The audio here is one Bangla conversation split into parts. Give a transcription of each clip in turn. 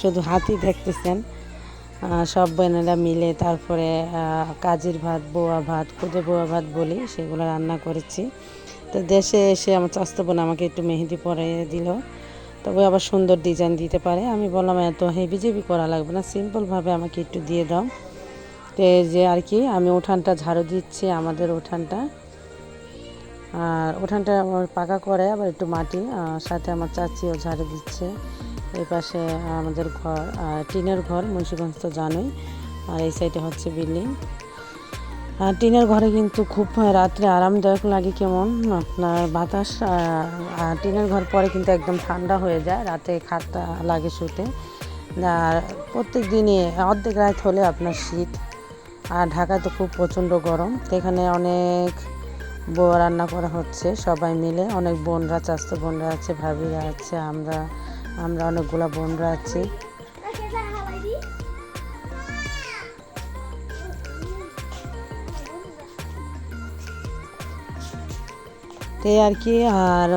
শুধু হাতি দেখতেছেন। সব বোনেরা মিলে তারপরে কাজির ভাত, বোয়া ভাত, খুদে বোয়া ভাত বলি, সেগুলো রান্না করেছি। তো দেশে এসে আমার চাস্তো বোন আমাকে একটু মেহেদি পরিয়ে দিল। তবে আবার সুন্দর ডিজাইন দিতে পারে। আমি বললাম, এত হেভি জেবি করা লাগবে না সিম্পলভাবে আমাকে একটু দিয়ে দাও। তো যে আর কি, আমি উঠানটা ঝাড়ু দিচ্ছি, আমাদের উঠানটা। আর উঠানটা পাকা করে, আবার একটু মাটি সাথে আমার চাচিও ঝাড়ু দিচ্ছে। এই পাশে আমাদের ঘর টিনের ঘর মুন্সিগঞ্জ তো জানোই, আর এই সাইডে হচ্ছে বিল্ডিং। আর টিনের ঘরে কিন্তু খুব রাত্রে আরামদায়ক লাগে কেমন, আপনার বাতাস আর টিনের ঘর পরে কিন্তু একদম ঠান্ডা হয়ে যায়, রাতে খাটটা লাগে শুতে। আর প্রত্যেক দিনই, অর্ধেক রাত হলে আপনার শীত, আর ঢাকায় তো খুব প্রচণ্ড গরম এখানে অনেক রান্না করা হচ্ছে, সবাই মিলে। অনেক বোনরা চাস্তো বোনরা আছে, ভাবিরা আছে, আমরা আমরা অনেকগুলা বোনরা আছি। তো আর কি, আর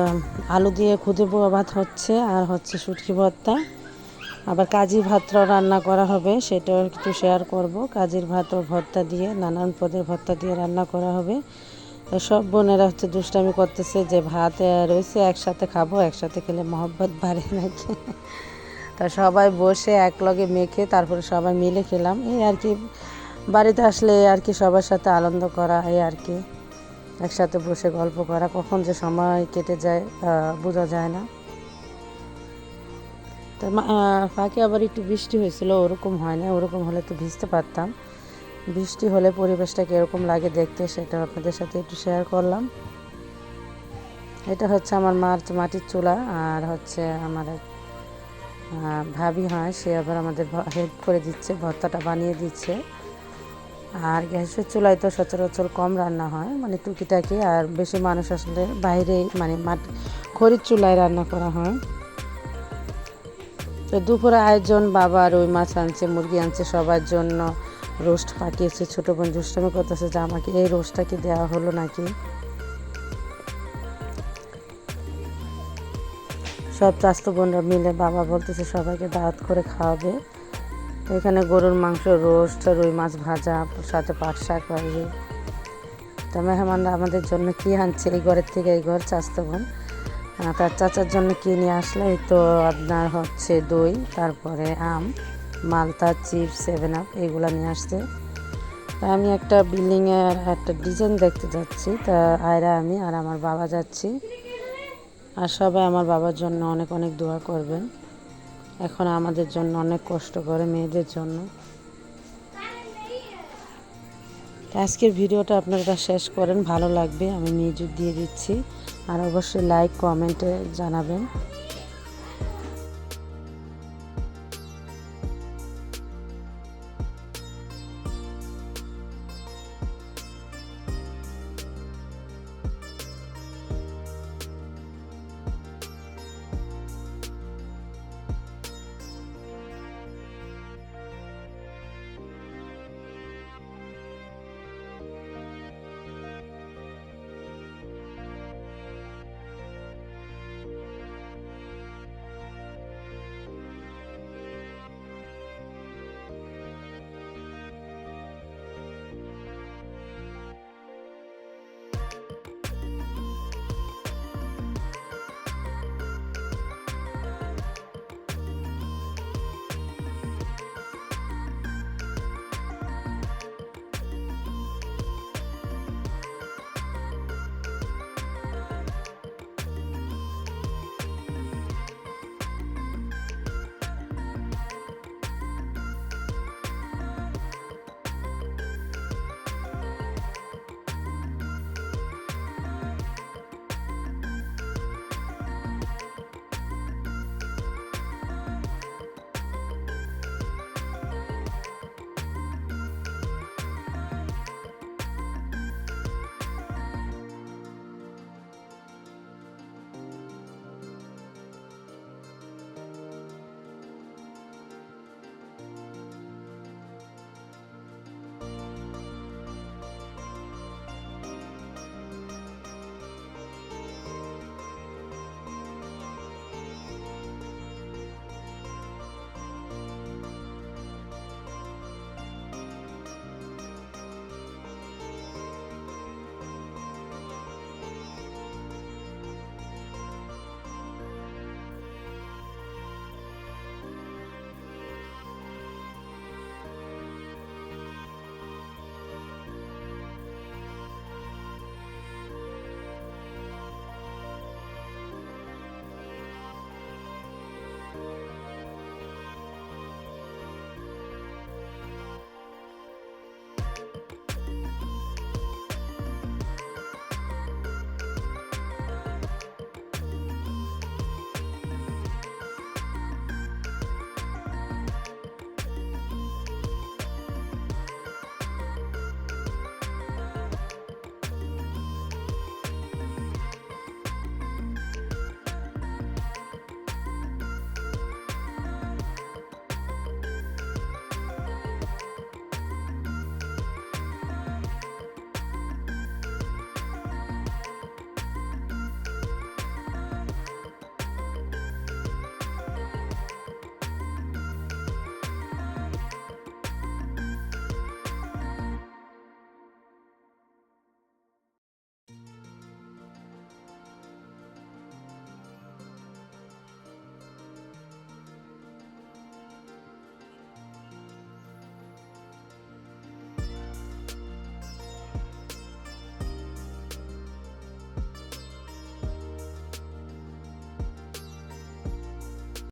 আলু দিয়ে খুদে ভাত হচ্ছে, আর হচ্ছে শুটকি ভর্তা। আবার কাজি ভাতটাও রান্না করা হবে, সেটাও একটু শেয়ার করব। কাজির ভাত ও ভর্তা দিয়ে, নানান পদের ভর্তা দিয়ে রান্না করা হবে। সব বোনেরা হচ্ছে দুষ্টামি করতেছে যে ভাত রয়েছে, একসাথে খাব, একসাথে খেলে মহব্বত বাড়ে নাকি? তা সবাই বসে একলগে মেখে তারপরে সবাই মিলে খেলাম। এই আর কি, বাড়িতে আসলে আর কি সবার সাথে আনন্দ করা, এই আর কি। একসাথে বসে গল্প করা, কখন যে সময় কেটে যায় বোঝা যায় না। তো ফাঁকে আবার একটু বৃষ্টি হয়েছিল, ওরকম হয় না ওরকম হলে তো ভিজতে পারতাম। বৃষ্টি হলে পরিবেশটা কীরকম লাগে দেখতে সেটা আপনাদের সাথে একটু শেয়ার করলাম। এটা হচ্ছে আমার মার মাটির চুলা আর হচ্ছে আমার ভাবি হয়, সে আবার আমাদের হেল্প করে দিচ্ছে, ভর্তাটা বানিয়ে দিচ্ছে। আর গ্যাসের চুলায় তো সচরাচর কম রান্না হয় মানে টুকিটাকি, আর বেশি মানুষ আসলে বাইরে মানে মাটি খড়ির চুলায় রান্না করা হয়। তো দুপুরে আয়োজন, বাবা রুই মাছ আনছে, মুরগি আনছে সবার জন্য। রোস্ট পাকিয়েছে, ছোটো বোন দুষ্টামি করতেছে, যে আমাকে এই রোস্টটা কি দেওয়া হলো নাকি? সব চাস্তো বোনরা মিলে বাবা বলতেছে সবাইকে দাওয়াত করে খাওয়াবে। তো এখানে গরুর মাংস, রোস্ট, রুই মাছ ভাজা, সাথে পাট শাক ভাজি তো মেহমানরা আমাদের জন্য কি আনছে এই ঘরের থেকে, এই ঘর চাস্তো বোন? তার চাচার জন্য কি নিয়ে আসলো? তো আপনার হচ্ছে দই, তারপরে আম। মালতা চিপস সেভেন আপ এগুলো নিয়ে আসছে। তা আমি একটা বিল্ডিংয়ের একটা ডিজাইন দেখতে যাচ্ছি। তা আয়রা আমি আর আমার বাবা যাচ্ছি। আর সবাই আমার বাবার জন্য অনেক অনেক দোয়া করবেন। এখন আমাদের জন্য অনেক কষ্ট করে মেয়েদের জন্য। আজকের ভিডিওটা আপনারা শেষ করেন। ভালো লাগবে, আমি মিউজিক দিয়ে দিচ্ছি। আর অবশ্যই লাইক কমেন্টে জানাবেন।